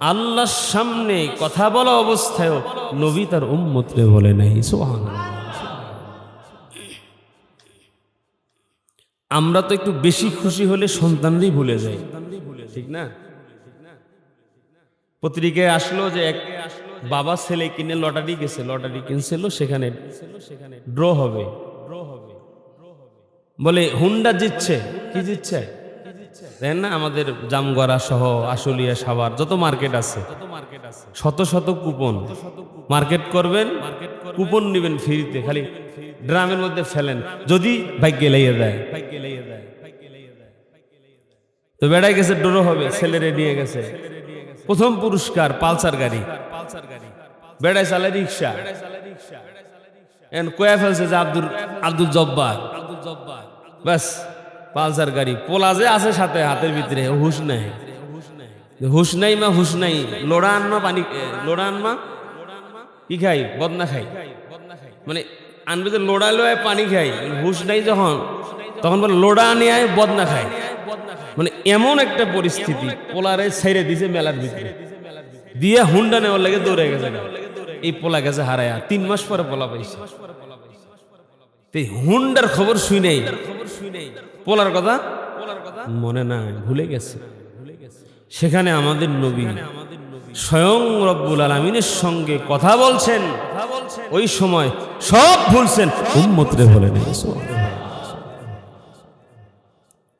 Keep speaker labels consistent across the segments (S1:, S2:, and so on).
S1: আল্লাহর সামনে কথা বলা অবস্থায়ও নবী তার উম্মতরে বলে নাই, সুবহানাল্লাহ। আমরা তো একটু বেশি খুশি হলে সন্তানরাই ভুলে যাই ঠিক না? পত্রিকায় আসলো যে এক বাবা ছেলে কিনে লটারি গেছে, লটারি কিনছিল, সেখানে ড্র হবে ড্র হবে। বলে, হুন্ডা জিতছে, কি জিতছে? দেখেন না, আমাদের জামগড়া সহ আশুলিয়া সাভার, যত মার্কেট আছে, শত শত কুপন। মার্কেট করবেন, কুপন নেবেন ফ্রিতে, খালি ড্রামের মধ্যে ফেলেন, যদি ভাগ্যে লেগে দেয় তো বেড়াই গেছে, ডোরো হবে, ছেলেরে নিয়ে গেছে। প্রথম পুরস্কার, পালসার গাড়ি। পালসার গাড়ি বেড়াই চালে রিক্সা কয়া ফেলছে যে আব্দুল আব্দুল জব্বার। ব্যাস। পালসার গাড়ি। পোলা যে আছে সাথে, হাতের ভিতরে হুশ নাই। হুশ নাই মা, হুশ নাই। লোড়া আনমা, পানি লোড়া আনমা, কি খাই? বদনা খাই। মানে আনবে যে লোড়া লোয় পানি খাই। হুশ নাই যখন, তখন বলে লোড়া আনি আয় বদনা খাই। মানে এমন একটা পরিস্থিতি, পোলারে ছেড়ে দিছে মেলার ভিতরে। দিয়ে হুন্ডা নেওয়ার লাগে দৌড়ে গেছে এই পোলা গেছে হারায়া। তিন মাস পরে পোলা পাইছে। এই হুন্ডার খবর শুই নাই। পোলার কথা? মনে নাই ভুলে গেছে। সেখানে আমাদের নবী স্বয়ং রব্বুল আলমিনের সঙ্গে কথা বলছেন। ওই সময় সব ভুলছেন। উম্মতরে বলে নেই।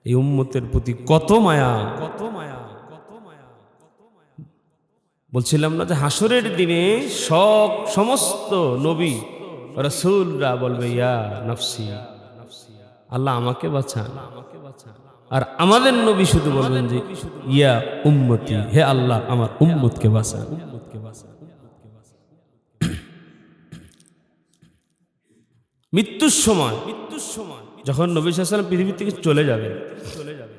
S1: এই উম্মতের প্রতি কত মায়া কত মায়া কত মায়া। বলছিলাম না যে হাসরের দিনে সব সমস্ত নবী রসুলরা বলবে, ইয়া নফসি, আল্লাহ আমাকে বাঁচান। আর আমাদের নবী শুধু বলবেন যে, ইয়া উম্মতি, হে আল্লাহ, আমার উম্মতকে বাঁচান। মৃত্যুর সময় মৃত্যুর সময় যখন নবী সাল্লাম পৃথিবী থেকে চলে যাবে চলে যাবে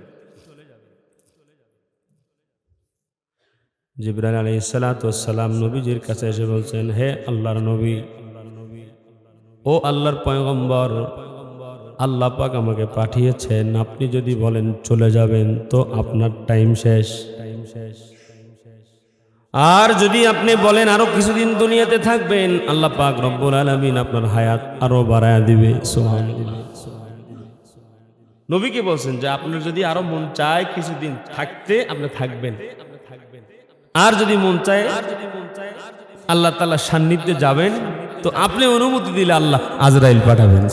S1: জিবরান আলী নবীজির কাছে এসে বলছেন, হে আল্লাহর নবী ও আল্লাহর পয়গম্বর, আল্লাহ পাক আমাকে পাঠিয়েছেন। আপনি যদি বলেন চলে যাবেন, তো আপনার টাইম শেষ। টাইম শেষ আর যদি আপনি বলেন আরও কিছুদিন দুনিয়াতে থাকবেন, আল্লাহ পাক রব্বুল আলমিন আপনার হায়াত আরও বাড়ায় দিবে। সোহান নবীকে বলছেন? যে আপনার যদি আরও মন চায় কিছুদিন থাকতে আপনি থাকবেন। আর যদি মন চায় আল্লাহ তালা সান্নিধ্যে যাবেন। তো আপনি অনুমতি দিলে আল্লাহ আজরাইল পাঠাবেন।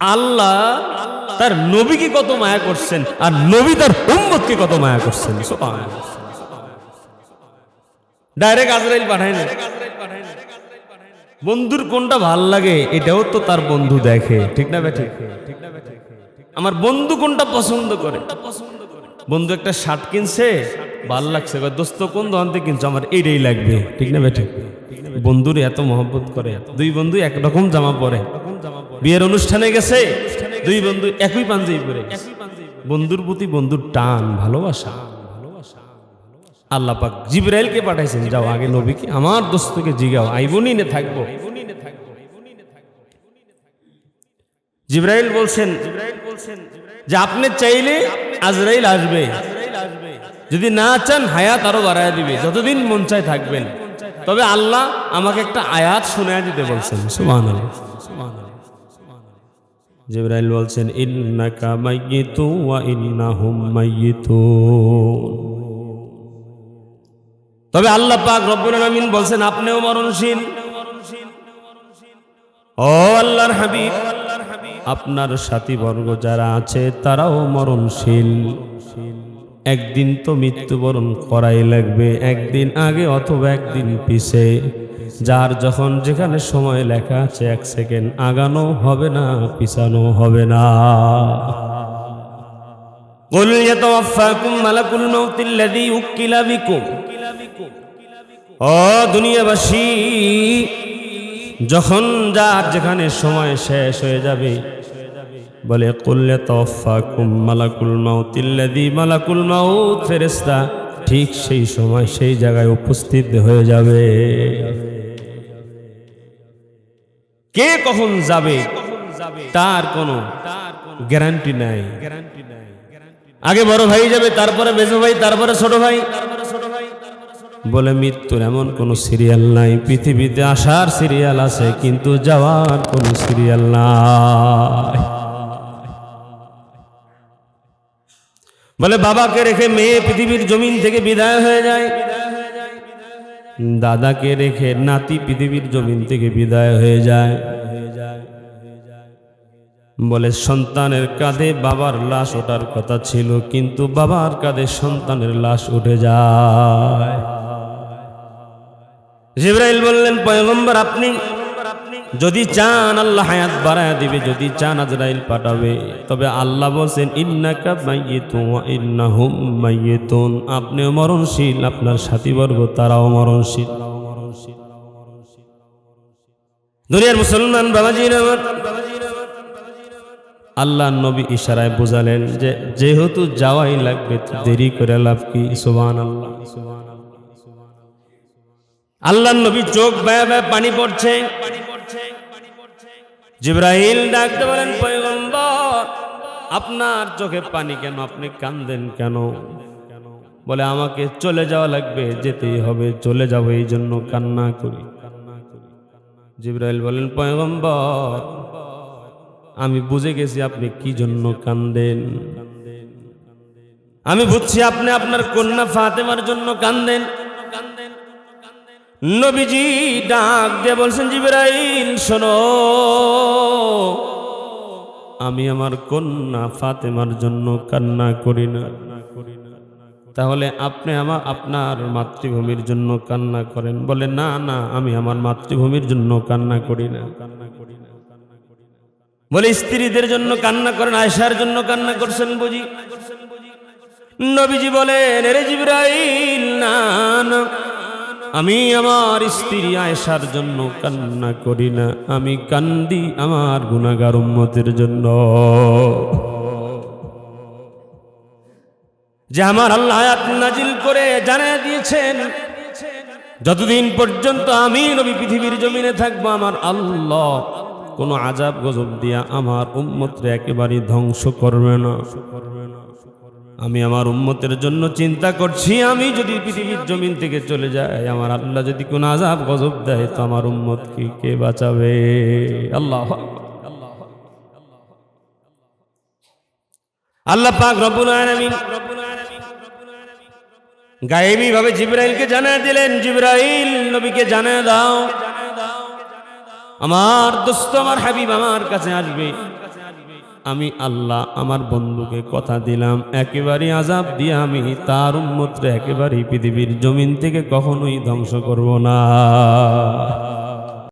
S1: আল্লাহ তার নবীকে কত মায়া করছেন আর নবী তার উম্মতকে কত মায়া করছেন। ডাইরেক্ট আজরাইল পাঠায় না বন্ধুর কোনটা ভালো লাগে এটাও তো তার বন্ধু দেখে। ঠিক না বেঠে আমার বন্ধু কোনটা পছন্দ করে? বন্ধু একটা শার্ট কিনছে ভালো লাগছে দোস্ত, কোন দোকান থেকে কিনছো? আমার এইটাই লাগবে। ঠিক না বেঠে? বন্ধুর এত মহব্বত করে। দুই বন্ধু একরকম জামা পরে। বিয়ের অনুষ্ঠানে গেছে। দুই বন্ধু একই পাঞ্জাবি পরে বন্ধুর প্রতি বন্ধুর টান, ভালোবাসা। আল্লাহ পাক জিব্রাইলকে পাঠাইছেন, যাও আগে নবীকে, আমার দোস্তকে জিগাও। আইবনি নে থাকব। জিব্রাইল বলছেন যে, আপনি চাইলে আজরাইল আসবে। যদি না চান, হায়াত আরও বাড়ায় দিবে। যতদিন মন চায় থাকবেন। তবে আল্লাহ আমাকে একটা আয়াত শোনায় দিতে বলছেন। সুবহানাল্লাহ। জিব্রাইল বলছেন, ইন্নাকা মাইয়িতু ওয়া ইন্নাহুম মাইয়িতুন। তবে আল্লাহ পাক রব্বুল আলামিন বলছেন, আপনিও মরণশীল। ও আল্লাহর হাবিব, আপনার সাথী বর্গ যারা আছে, তারাও মরণশীল। একদিন তো মৃত্যুবরণ করাই লাগবে একদিন আগে অথবা একদিন পিছে যার যখন যেখানে সময় লেখা আছে এক সেকেন্ড আগানো হবে না পিছানো হবে না قل يتوفاكم ملك الموت الذي وكل بكم ও দুনিয়াবাসী যখন যার যেখানে সময় শেষ হয়ে যাবে বলে কুল্লে তফাকুম মালাকুল মাউত ইল্লাদি মালাকুল ফেরেস্তা ঠিক সেই সময় সেই জায়গায় উপস্থিত হয়ে যাবে। কে কখন যাবে তার কোনো গ্যারান্টি নাই। আগে বড় ভাই যাবে, তারপরে মেজো ভাই, তারপরে ছোট ভাই। বলে, মৃত্যুর এমন কোনো সিরিয়াল নাই, পৃথিবীতে আসার সিরিয়াল আছে, কিন্তু যাওয়ার কোনো সিরিয়াল নাই। বলে বাবাকে রেখে মেয়ে পৃথিবীর জমিন থেকে বিদায় হয়ে যায়। দাদাকে রেখে নাতি পৃথিবীর জমিন থেকে বিদায় হয়ে যায়। বলে সন্তানের কাঁধে বাবার লাশ ওঠার কথা ছিল, কিন্তু বাবার কাঁধে সন্তানের লাশ উঠে যায়। জিব্রাইল বললেন, পয়গম্বর, আপনি যদি চান, আল্লাহ হায়াত বাড়ায় দিবে। যদি চান, আজরাইল পাঠাবে। তবে আল্লাহ বলছেন, ইন্নাকা মাইয়িতুন ওয়া ইন্নাহুম মাইয়িতুন। আপনিও মরণশীল, আপনার সাথীবর্গ তারাও মরণশীল। দুনিয়ার মুসলমান বাবাজির আল্লাহ নবী ইশারায় বোঝালেন যে, যেহেতু যাওয়াই লাগবে, দেরি করে লাভ কি? সুবান আল্লাহ আল্লাহ নবী চোখ ব্যয় ব্যয় পানি পড়ছে। জিব্রাহিল ডাকতে বলেন, পয়গম্বর, আপনার চোখে পানি কেন? আপনি কান্দেন কেন? বলে, আমাকে চলে যাওয়া লাগবে, যেতেই হবে, চলে যাব, এই জন্য কান্না করি। জিব্রাইল বলেন, পয়গম্বর, আমি বুঝে গেছি আপনি কি জন্য কান্দেন। আমি বুঝছি আপনি আপনার কন্যা ফাতেমার জন্য কান্দেন। নবীজি ডাক দিয়ে বলছেন, জিবরাইল, শোনো। আমি আমার কন্যা ফাতেমার জন্য কান্না করি না। তাহলে আপনি আমার, আপনার মাতৃভূমির জন্য কান্না করেন। বলে, না না, আমি আমার মাতৃভূমির জন্য কান্না করি না। বলে, স্ত্রীদের জন্য কান্না করেন আয়সার জন্য কান্না করছেন বুঝি? নবীজি বলেন রে জিব্রাইল, না না। আমি আমার স্ত্রী আয়সার জন্য কান্না করি না। আমি কান্দি আমার গুণাগার উন্মতের জন্য। যে আমার আল্লাহ নাজিল করে জানিয়ে দিয়েছেন, যতদিন পর্যন্ত আমি নবী পৃথিবীর জমিনে থাকব, আমার আল্লাহ কোনো আজাব গজব দিয়া আমার উম্মতরে একেবারে ধ্বংস করবে না করবে না। আমি আমার উম্মতের জন্য চিন্তা করছি, আমি যদি পৃথিবীর জমিন থেকে চলে যাই, আমার আল্লাহ যদি কোনো আজাব গজব দেয়, তো আমার উম্মত কি, কে বাঁচাবে? আল্লাহ আল্লাহ পাক রব্বুল আলামিন গায়েবী ভাবে জিব্রাইলকে জানিয়ে দিলেন, জিব্রাইল, নবীকে জানিয়ে দাও। আমার দোস্ত, আমার হাবিব আমার কাছে আসবে। আমি আল্লাহ আমার বন্ধুকে কথা দিলাম, একেবারে আজাব দিয়ে আমি তার উন্মত্রে একেবারেই পৃথিবীর জমিন থেকে কখনোই ধ্বংস করব না।